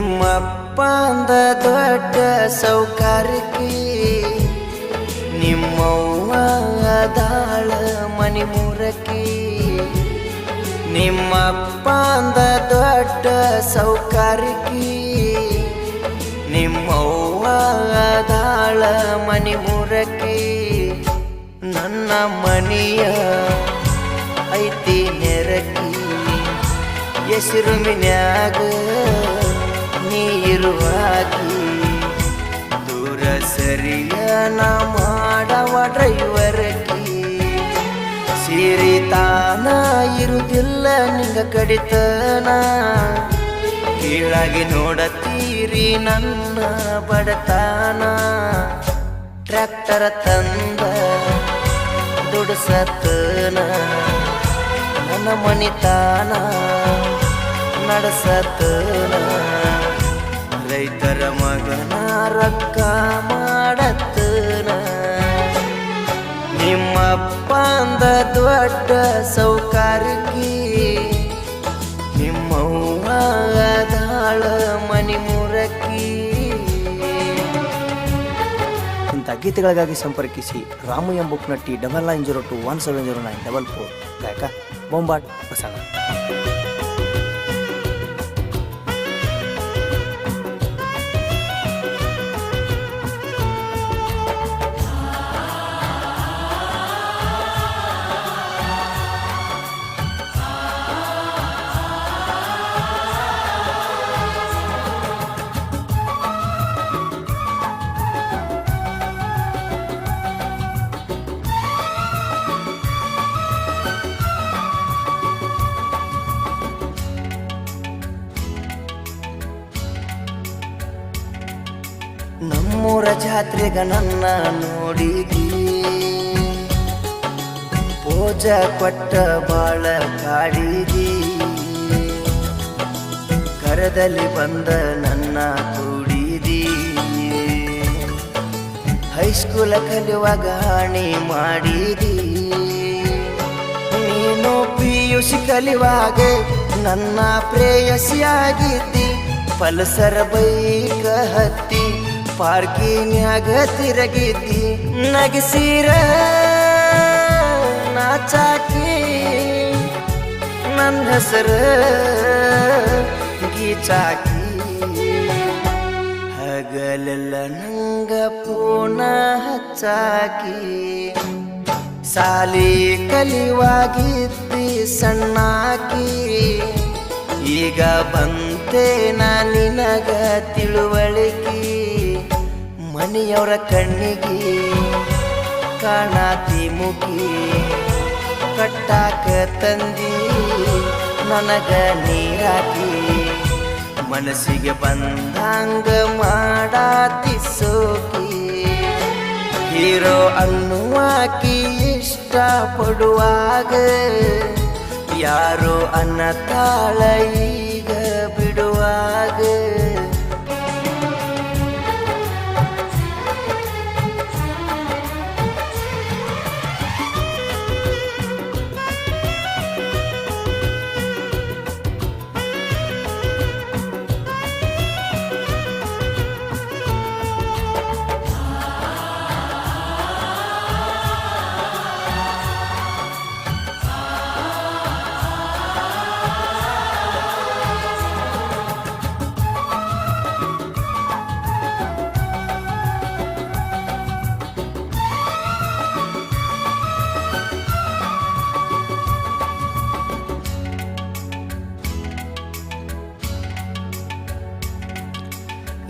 ನಿಮ್ಮಪ್ಪ ಅಂದ ದೊಡ್ಡ ಸೌಕಾರಕಿ ನಿಮ್ಮವ್ವ ದಾಳ ಮನಿ ಮುರಕಿ ನಿಮ್ಮಪ್ಪ ಅಂದ ದೊಡ್ಡ ಸೌಕಾರಕಿ ನಿಮ್ಮವ್ವ ದಾಳ ಮನಿ ಮುರಕಿ ನನ್ನ ಮನಿಯ ಐತಿ ನೆರಕಿ ಎಸಿರು ಮಿನ್ಯಾಗ ನೀ ಇರುವಾಗಿ ದೂರ ಸರಿಯ ನಾ ಮಾಡವ ಡ್ರೈವರ್ಕಿ ಸೀರಿ ತಾನ ಇರುವುದಿಲ್ಲ, ನಿಂಗ ಕಡಿತನ. ಕೀಳಾಗಿ ನೋಡತೀರಿ ನನ್ನ ಬಡತನ. ಟ್ರ್ಯಾಕ್ಟರ್ ತಂದ ದುಡ್ಸತನ. ನನ್ನ ಮನಿತಾನ ನಡೆಸತನ. ರೈತರ ಮಗನ ರೊಕ್ಕ ಮಾಡತ್ತನ. ನಿಮ್ಮಪ್ಪ ಅಂದ ದೊಡ್ಡ ಸೌಕಾರಕಿ ನಿಮ್ಮವ್ವ ದಾಳ ಮನಿ ಮುರಕಿ ಇಂಥ ಗೀತೆಗಳಿಗಾಗಿ ಸಂಪರ್ಕಿಸಿ ರಾಮು ಎಂಬ ನಟಿ double nine zero two one seven zero nine double four. ಗಾಯಕ, ಬೊಂಬಾಟ್ ಪ್ರಸಂಗ ನಮ್ಮೂರ ಜಾತ್ರೆಗ ನನ್ನ ನೋಡಿದಿ. ಪೂಜ ಕೊಟ್ಟ ಬಾಳ ಕಾಡಿದಿ. ಕರದಲ್ಲಿ ಬಂದ ನನ್ನ ಕೂಡಿದಿ. ಹೈಸ್ಕೂಲ ಕಲಿಯುವ ಗಾಣಿ ಮಾಡಿದಿ. ನೀನು ಪಿ ಯು ಸಿ ಕಲಿಯುವಾಗ ನನ್ನ ಪ್ರೇಯಸಿಯಾಗಿದ್ದಿ. ಪಲ್ಸರ್ ಬೈಕ ಹತ್ತಿ ಪಾರ್ಕಿನ್ಯಾಗ ತಿರಗಿದ್ದಿ, ನಗಸಿರ, ನಾಚಾಕಿ. ನನ್ನ ಹೆಸರು ಗೀಚಾಕಿ ಹಗಲೆಲ್ಲ ನಂಗ ಪೂನ ಹಚ್ಚಾಕಿ. ಸಾಲಿ ಕಲಿವಾಗಿದ್ದಿ ಸಣ್ಣಾಕಿ. ಈಗ ಬಂತೆ ನಾನಿನಗ ತಿಳುವಳಿಕೆ. ಮನೆಯವರ ಕಣ್ಣಿಗೆ ಕಾಣಾತಿ ಮುಗಿ, ಕಟ್ಟಾಕ ತಂದಿ ನನಗ ನೀರಾಕಿ, ಮನಸ್ಸಿಗೆ ಬಂದಂಗ ಮಾಡಾತಿ ಸೋಕಿ. ಹೀರೋ ಅನ್ನುವಾಕಿ ಇಷ್ಟ ಪಡುವಾಗ ಯಾರೋ ಅನ್ನತಾಳ ಈಗ ಬಿಡುವಾಗ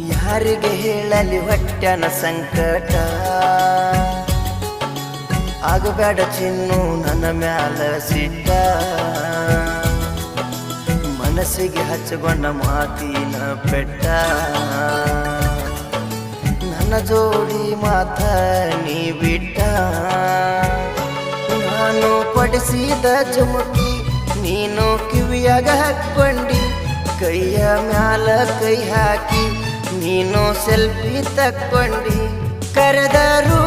ಯಾರಿಗೆ ಹೇಳಲಿ ಹೊಟ್ಟನ ಸಂಕಟ? ಆಗಬೇಡ ಚಿನ್ನು, ನನ್ನ ಮ್ಯಾಲ ಸಿಟ್ಟ. ಮನಸ್ಸಿಗೆ ಹಚ್ಚಿಕೊಂಡ ಮಾತಿನ ಬೆಟ್ಟ. ನನ್ನ ಜೋಡಿ ಮಾತ ನೀ ಬಿಟ್ಟ ನಾನು ಪಡಿಸಿದ ಚುಮುಕಿ ನೀನು ಕಿವಿಯಾಗ ಹಾಕೊಂಡಿ ಕೈಯ ಮ್ಯಾಲ ಕೈ ಹಾಕಿ ನೀನು ಸೆಲ್ಫಿ ತಕ್ಕೊಂಡಿ ಕರೆದರು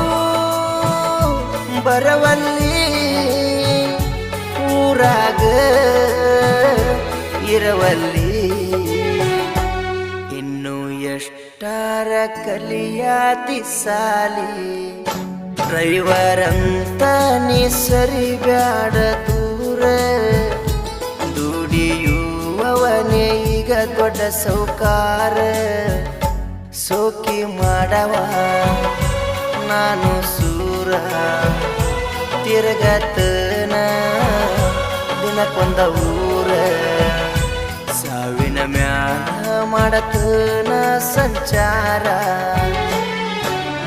ಬರವಲ್ಲಿ ಊರಾಗ ಇರವಲ್ಲಿ. ಇನ್ನು ಎಷ್ಟಾರ ಕಲಿಯಾತಿ ಸಾಲಿ, ಡ್ರೈವರಂತ ನೀ ಸರಿ ಬ್ಯಾಡ ದೂರ. ದುಡಿಯುವವನೇ ಈಗ ದೊಡ್ಡ ಸೌಕಾರ. ಸೋಕಿ ಮಾಡವ, ನಾನು ಸೂರ ತಿರುಗತನ. ದಿನಕ್ಕೊಂದ ಊರ ಸಾವಿನ ಮ್ಯಾಲ ಮಾಡತನ ಸಂಚಾರ.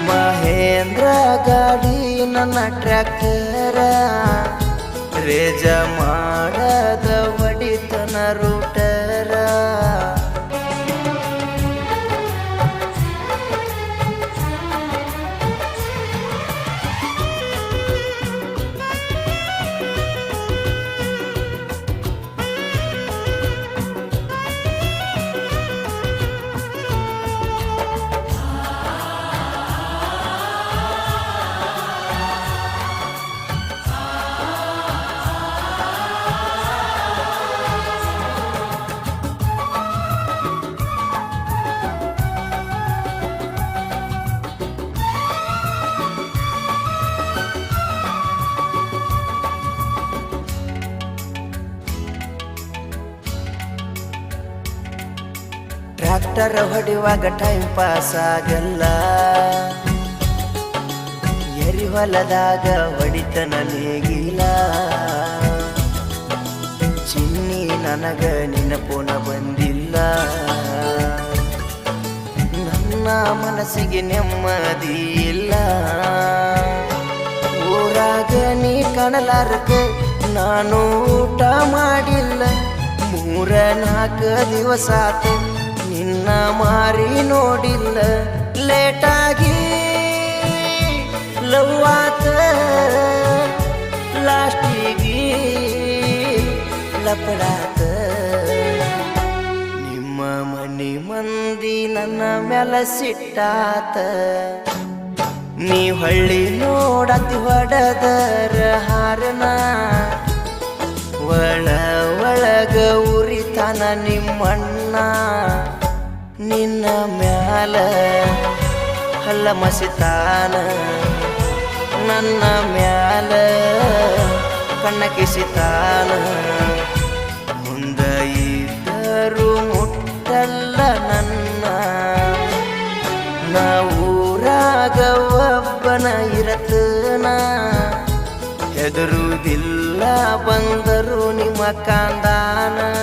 ಮಹೇಂದ್ರ ಗಾಡಿ ನನ್ನ ಟ್ರ್ಯಾಕ್ಟರ, ರೇಜ ಮಾಡದ ರೂಟರ ಟ್ರ್ಯಾಕ್ಟರ್ ಹೊಡೆಯುವಾಗ ಟೈಮ್ ಪಾಸ್ ಆಗಲ್ಲ. ಎರಿ ಹೊಲದಾಗ ಹೊಡಿತನ ನೇಗಿಲ ಚಿನ್ನಿ ನನಗ ನೆನಪುನ ಬಂದಿಲ್ಲ. ನನ್ನ ಮನಸ್ಸಿಗೆ ನೆಮ್ಮದಿ ಇಲ್ಲ. ಊರಾಗ ನೀ ಕಾಣಲಾರಕ ನಾನು ಊಟ ಮಾಡಿಲ್ಲ. ಮೂರ ನಾಲ್ಕು ದಿವಸ ಆತು. ನಿನ್ನ ಮಾರಿ ನೋಡಿಲ್ಲ, ಲೇಟಾಗಿ ಲವ್ ಆತ ಲಾಸ್ಟಿಗಿ ಲಪಡಾತ. ನಿಮ್ಮ ಮನಿ ಮಂದಿ ನನ್ನ ಮ್ಯಾಲ ಸಿಟ್ಟಾತ. ನೀ ಹಳ್ಳಿ ನೋಡತಿ ಹೊಡದರ ಹಾರನ. ಒಳ ಒಳಗ ಉರಿತಾನ ನಿಮ್ಮಣ್ಣ. ನಿನ್ನ ಮ್ಯಾಲ ಹಲ್ಲ ಮಸಿತಾನ. ನನ್ನ ಮ್ಯಾಲ ಕಣ್ಣ ಕಿಸಿತಾನ. ಮುಂದ ಇದ್ದರು ಮುಟ್ಟಲ್ಲ ನನ್ನ. ನಾ ಊರಾಗ ಒಬ್ಬನ ಇರತನ. ಹೆದರುವುದಿಲ್ಲ, ಬಂದರು ನಿಮ್ಮ ಕಾಂದಾನ.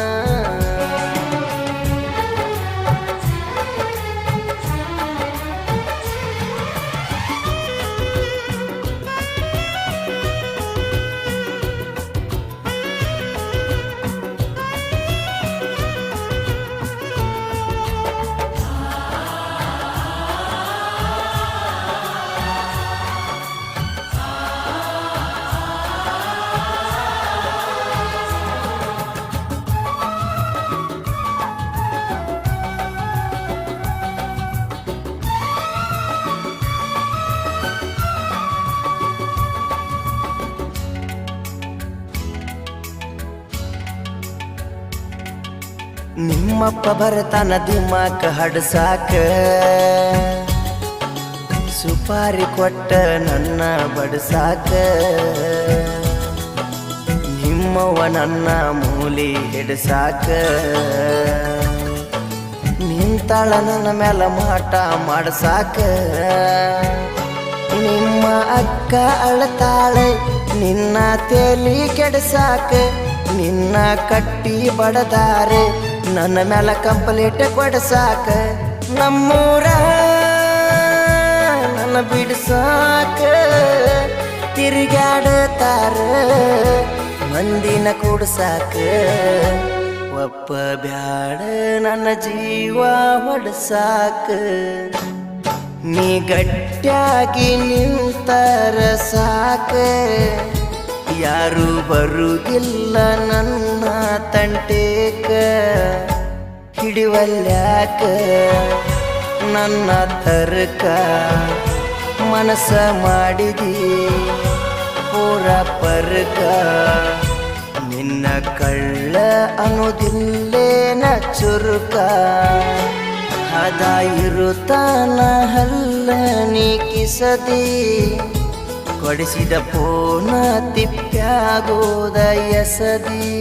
ನಿಮ್ಮಪ್ಪ ಬರ್ತಾನ ದಿಮಾಕ ಹಡಸಾಕ. ಸುಪಾರಿ ಕೊಟ್ಟ ನನ್ನ ಬಡ್ಸಾಕ. ನಿಮ್ಮವ್ವ ನನ್ನ ಮೂಲಿ ಹಿಡ್ಸಾಕ. ನಿಂತಾಳ ನನ್ನ ಮೇಲ ಮಾಟ ಮಾಡ್ಸಾಕ. ನಿಮ್ಮ ಅಕ್ಕ ಅಳತಾಳೆ, ನಿನ್ನ ತೇಲಿ ಕೆಡಸಾಕ. ನಿನ್ನ ಕಟ್ಟಿ ಬಡದಾರೆ ನನ್ನ ಮ್ಯಾಲ ಕಂಪ್ಲೀಟ್ ಕೊಡಸಾಕ ನಮ್ಮೂರ ನನ್ನ ಬಿಡ್ಸಾಕ ತಿರುಗಾಡತಾರ ಮಂದಿನ ಕೂಡ್ಸಾಕ ಒಪ್ಪ ಬ್ಯಾಡ, ನನ್ನ ಜೀವ ಹೊಡ್ಸಾಕ ನೀ ಗಟ್ಟಿಯಾಗಿ ನಿಂತರ ಸಾಕ. ಯಾರು ಬರುವುದಿಲ್ಲ ನನ್ನ ತಂಟೇಕ. ಹಿಡಿವಲ್ಯಾಕ ನನ್ನ ತರ್ಕ. ಮನಸ ಮಾಡಿದಿ ಪೂರ ಪರ್ಕ. ನಿನ್ನ ಕಳ್ಳ ಅನ್ನೋದಿಲ್ಲೇನ ಚುರುಕ. ಹದ ಇರುತ್ತಾನ ಹಲ್ಲ ನೀ ಕಿಸದಿ. ಕೊಡಿಸಿದ ಪೋನ ತಿಪ್ಪ್ಯಾಗೋದ ಎಸದಿ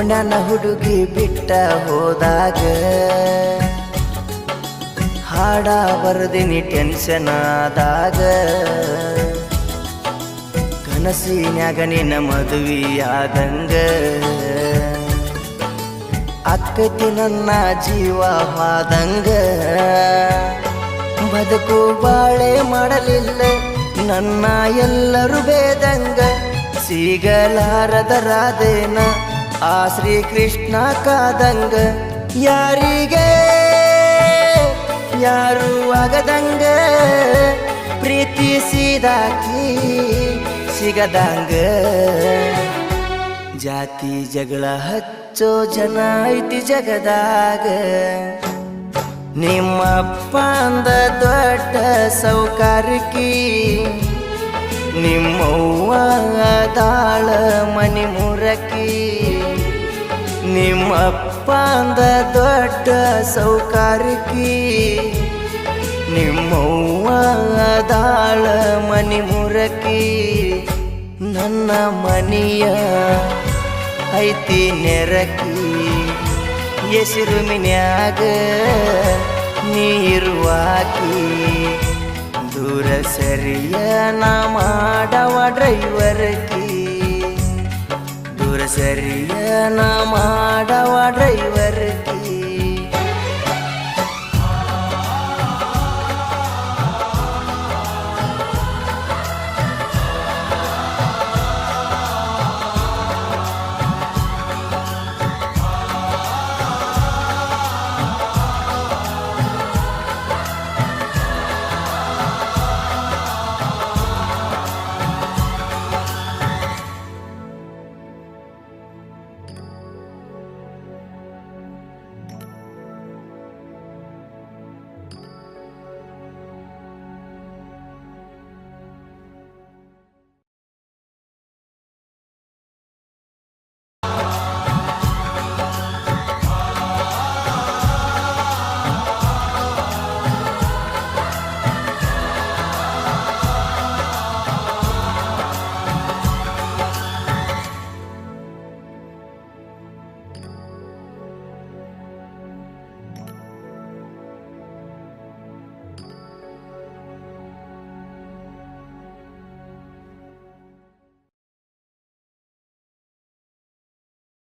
ಓಣನ ಹುಡುಗಿ ಬಿಟ್ಟ ಹೋದಾಗ. ಹಾಡ ಬರದಿನಿ ಟೆನ್ಷನ್ ಆದಾಗ. ಕನಸಿನ್ಯಾಗ ನಿನ್ನ ಮದುವೆಯಾದಂಗ. ಅಕ್ಕತಿ ನನ್ನ ಜೀವ ಹಾದಂಗ ಬದುಕು ಬಾಳೆ ಮಾಡಲಿಲ್ಲ, ನನ್ನ ಎಲ್ಲರೂ ಬೇದಂಗ. ಸಿಗಲಾರದ ರಾಧೇನ ಆ ಶ್ರೀಕೃಷ್ಣ ಕಾದಂಗ ಯಾರಿಗೆ? ಯಾರು ಆಗದಂಗ? ಪ್ರೀತಿಸಿದಾಕಿ ಸಿಗದಂಗ? ಜಾತಿ ಜಗಳ ಹಚ್ಚೋ ಜನ ಐತಿ ಜಗದಾಗ. ನಿಮ್ಮಪ್ಪ ಅಂದ ದೊಡ್ಡ ಸೌಕಾರಕಿ. ನಿಮ್ಮವ್ವ ದಾಳ ಮನಿ ಮುರಕಿ. ನಿಮ್ಮಪ್ಪ ಅಂದ ದೊಡ್ಡ ಸೌಕಾರಿಕಿ. ನಿಮ್ಮವ್ವ ದಾಳ ಮನಿ ಮುರಕಿ. ನನ್ನ ಮನಿಯ ಐತಿ ನೆರಕಿ. ಎಸಿರು ಮಿನ್ಯಾಗ ನೀರುವಾಕಿ ದೂರ ಸರಿಯ ನಾ ಮಾಡವ ಡ್ರೈವರ್ಕಿ ದೂರ ಸರಿಯ ನಾ ಮಾಡವ ಡ್ರೈವರ್ಕಿ